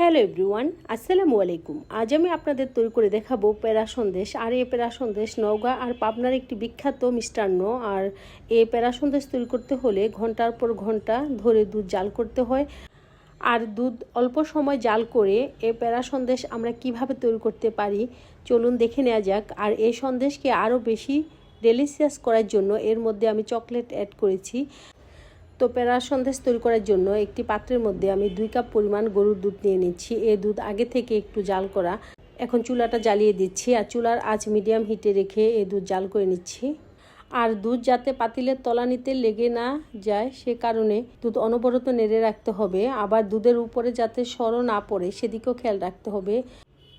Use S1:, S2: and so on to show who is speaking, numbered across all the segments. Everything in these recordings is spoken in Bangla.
S1: হ্যালো এভরিওয়ান, আসসালামু আলাইকুম। আজ আমি আপনাদের তৈরি করে দেখাবো প্যারা সন্দেশ আর এই প্যারা সন্দেশ নওগাঁ আর পাবনার একটি বিখ্যাত মিষ্টান্ন। আর এই প্যারা সন্দেশ তৈরি করতে হলে ঘণ্টার পর ঘণ্টা ধরে দুধ জাল করতে হয়। আর দুধ অল্প সময় জাল করে এ প্যারা সন্দেশ আমরা কীভাবে তৈরি করতে পারি, চলুন দেখে নেওয়া যাক। আর এই সন্দেশকে আরও বেশি ডেলিশিয়াস করার জন্য এর মধ্যে আমি চকলেট অ্যাড করেছি। তো প্যারা সন্দেশ তৈরি করার জন্য একটি পাত্রের মধ্যে আমি দুই কাপ পরিমাণ গরুর দুধ নিয়ে নিচ্ছি। এই দুধ আগে থেকে একটু জাল করা। এখন চুলাটা জ্বালিয়ে দিচ্ছি আর চুলার আঁচ মিডিয়াম হিটে রেখে এই দুধ জাল করে নিচ্ছি। আর দুধ যাতে পাতিলের তলানিতে লেগে না যায়, সে কারণে দুধ অনবরত নেড়ে রাখতে হবে। আবার দুধের উপরে যাতে সরো না পড়ে, সেদিকেও খেয়াল রাখতে হবে।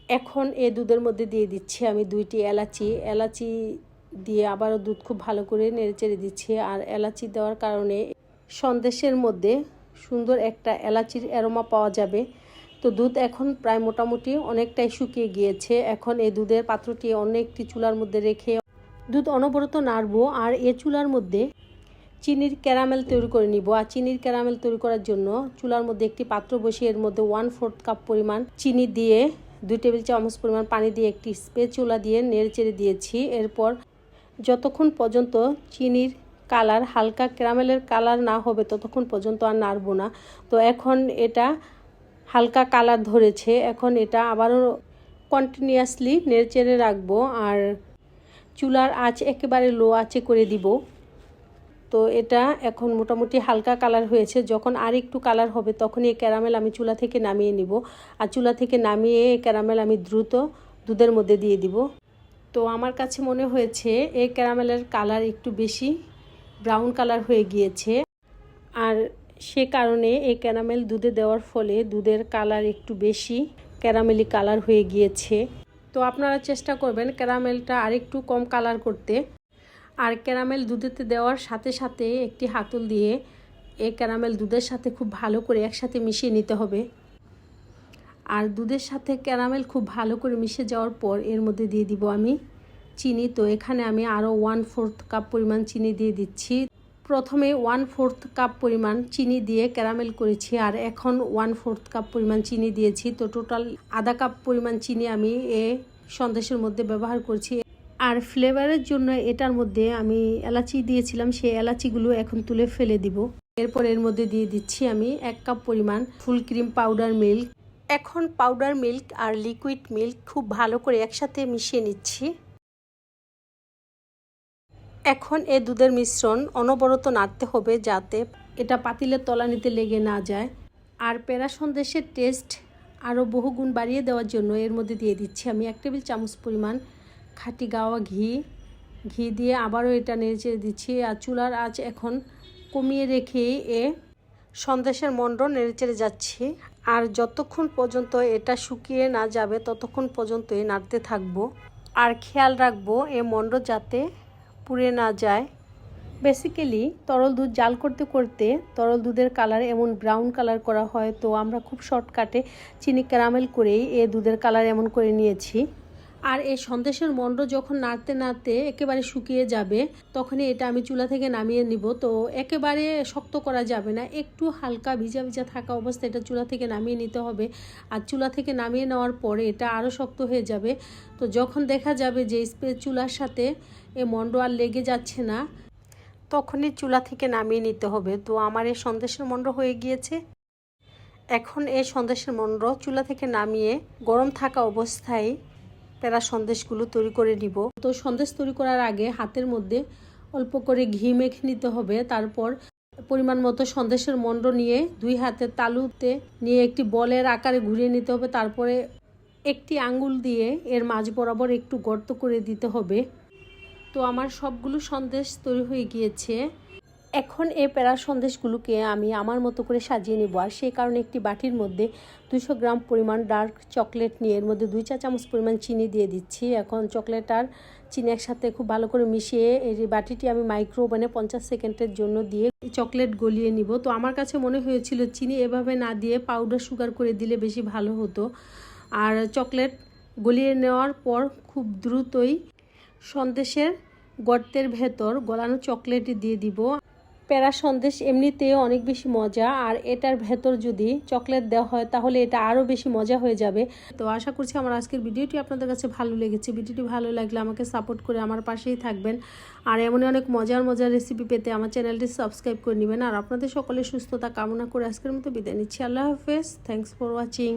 S1: এখন এ দুধের মধ্যে দিয়ে দিচ্ছি আমি দুইটি এলাচি। এলাচি দিয়ে আবারও দুধ খুব ভালো করে নেড়ে চেড়ে দিচ্ছি। আর এলাচি দেওয়ার কারণে সন্দেশের মধ্যে সুন্দর একটা এলাচির অ্যারোমা পাওয়া যাবে। তো দুধ এখন প্রায় মোটামুটি অনেকটাই শুকিয়ে গিয়েছে। এখন এই দুধের পাত্রটি অন্য একটি চুলার মধ্যে রেখে দুধ অনবরত নাড়বো আর এ চুলার মধ্যে চিনির ক্যারামেল তৈরি করে নিব। আর চিনির ক্যারামেল তৈরি করার জন্য চুলার মধ্যে একটি পাত্র বসিয়ে এর মধ্যে ওয়ান ফোর্থ কাপ পরিমাণ চিনি দিয়ে, দুই টেবিল চামচ পরিমাণ পানি দিয়ে একটি স্প্রে চুলা দিয়ে নেড়ে চেড়ে দিয়েছি। এরপর যতক্ষণ পর্যন্ত চিনির কালার, হালকা ক্যারামেলের কালার না হবে ততক্ষণ পর্যন্ত আর নাড়বো না। তো এখন এটা হালকা কালার ধরেছে। এখন এটা আবারও কন্টিনিউয়াসলি নেড়েচেড়ে রাখব আর চুলার আঁচ একেবারে লো আঁচে করে দিব। তো এটা এখন মোটামুটি হালকা কালার হয়েছে। যখন আর একটু কালার হবে তখন এই ক্যারামেল আমি চুলা থেকে নামিয়ে নিব। আর চুলা থেকে নামিয়ে এই ক্যারামেল আমি দ্রুত দুধের মধ্যে দিয়ে দিব। তো আমার কাছে মনে হয়েছে এই ক্যারামেলের কালার একটু বেশি ব্রাউন কালার হয়ে গিয়েছে। আর সে কারণে এই ক্যারামেল দুধে দেওয়ার ফলে দুধের কালার একটু বেশি ক্যারামেলি কালার হয়ে গিয়েছে। তো আপনারা চেষ্টা করবেন ক্যারামেলটা আরেকটু কম কালার করতে। আর ক্যারামেল দুধেতে দেওয়ার সাথে সাথে একটি হাতল দিয়ে এই ক্যারামেল দুধের সাথে খুব ভালো করে একসাথে মিশিয়ে নিতে হবে। আর দুধের সাথে ক্যারামেল খুব ভালো করে মিশে যাওয়ার পর এর মধ্যে দিয়ে দিব আমি চিনি, তো এখানে আমি আরও ওয়ান ফোর্থ কাপ পরিমাণ চিনি দিয়ে দিচ্ছি। প্রথমে ওয়ান ফোর্থ কাপ পরিমাণ চিনি দিয়ে ক্যারামেল করেছি আর এখন ওয়ান ফোর্থ কাপ পরিমাণ চিনি দিয়েছি। তো টোটাল আধা কাপ পরিমাণ চিনি আমি এ সন্দেশের মধ্যে ব্যবহার করছি। আর ফ্লেভারের জন্য এটার মধ্যে আমি এলাচি দিয়েছিলাম, সেই এলাচিগুলো এখন তুলে ফেলে দিব। এরপর এর মধ্যে দিয়ে দিচ্ছি আমি এক কাপ পরিমাণ ফুল ক্রিম পাউডার মিল্ক। এখন পাউডার মিল্ক আর লিকুইড মিল্ক খুব ভালো করে একসাথে মিশিয়ে নিচ্ছি। এখন এই দুধের মিশ্রণ অনবরত নাড়তে হবে যাতে এটা পাতিলের তলানিতে লেগে না যায়। আর প্যারা সন্দেশের টেস্ট আরও বহুগুণ বাড়িয়ে দেওয়ার জন্য এর মধ্যে দিয়ে দিচ্ছি আমি এক টেবিল চামচ পরিমাণ খাঁটি গাওয়া ঘি। ঘি দিয়ে আবারও এটা নেড়ে চেড়ে দিচ্ছি আর চুলার আঁচ এখন কমিয়ে রেখে এ সন্দেশের মণ্ড নেড়েচেড়ে যাচ্ছি। আর যতক্ষণ পর্যন্ত এটা শুকিয়ে না যাবে, ততক্ষণ পর্যন্তই নাড়তে থাকব। আর খেয়াল রাখব এ মণ্ড যাতে পুড়ে না যায়। বেসিক্যালি তরল দুধ জাল করতে করতে তরল দুধের কালার এমন ব্রাউন কালার করা হয়। তো আমরা খুব শর্টকাটে চিনি ক্যারামেল করেই এ দুধের কালার এমন করে নিয়েছি। আর এই সন্দেশের মণ্ড যখন নাড়তে নাড়তে একেবারে শুকিয়ে যাবে, তখনই এটা আমি চুলা থেকে নামিয়ে নিব। তো একেবারে শক্ত করা যাবে না, একটু হালকা ভিজা ভিজা থাকা অবস্থায় এটা চুলা থেকে নামিয়ে নিতে হবে। আর চুলা থেকে নামিয়ে নেওয়ার পরে এটা আরও শক্ত হয়ে যাবে। তো যখন দেখা যাবে যে স্প্রে চুলার সাথে এ মণ্ড আর লেগে যাচ্ছে না, তখনই চুলা থেকে নামিয়ে নিতে হবে। তো আমার এই সন্দেশের মণ্ড হয়ে গিয়েছে। এখন এই সন্দেশের মণ্ড চুলা থেকে নামিয়ে গরম থাকা অবস্থায় প্যারা সন্দেশগুলো তৈরি করে নিব। তো সন্দেশ তৈরি করার আগে হাতের মধ্যে অল্প করে ঘি মেখে নিতে হবে। তারপর পরিমাণ মতো সন্দেশের মণ্ড নিয়ে দুই হাতের তালুতে নিয়ে একটি বলের আকারে ঘুরিয়ে নিতে হবে। তারপরে একটি আঙ্গুল দিয়ে এর মাঝ বরাবর একটু গর্ত করে দিতে হবে। তো আমার সবগুলো সন্দেশ তৈরি হয়ে গিয়েছে। এখন এই প্যারা সন্দেশগুলোকে আমি আমার মতো করে সাজিয়ে নেব। আর সেই কারণে একটি বাটির মধ্যে দুশো গ্রাম পরিমাণ ডার্ক চকলেট নিয়ে এর মধ্যে দুই চা চামচ পরিমাণ চিনি দিয়ে দিচ্ছি। এখন চকলেট আর চিনি একসাথে খুব ভালো করে মিশিয়ে এই বাটিটি আমি মাইক্রো ওভেনে পঞ্চাশ সেকেন্ডের জন্য দিয়ে চকলেট গলিয়ে নিব। তো আমার কাছে মনে হয়েছিল চিনি এভাবে না দিয়ে পাউডার সুগার করে দিলে বেশি ভালো হতো। আর চকলেট গলিয়ে নেওয়ার পর খুব দ্রুতই সন্দেশের গর্তের ভেতর গলানো চকলেট দিয়ে দিব। প্যারা সন্দেশ এমনিতেও অনেক বেশি মজা, আর এটার ভেতর যদি চকলেট দেওয়া হয় তাহলে এটা আরও বেশি মজা হয়ে যাবে। তো আশা করছি আমার আজকের ভিডিওটি আপনাদের কাছে ভালো লেগেছে। ভিডিওটি ভালো লাগলে আমাকে সাপোর্ট করে আমার পাশেই থাকবেন। আর এমনই অনেক মজার মজার রেসিপি পেতে আমার চ্যানেলটি সাবস্ক্রাইব করে নেবেন। আর আপনাদের সকলের সুস্থতা কামনা করে আজকের মতো বিদায় নিচ্ছি। আল্লাহ হাফেজ। Thanks for watching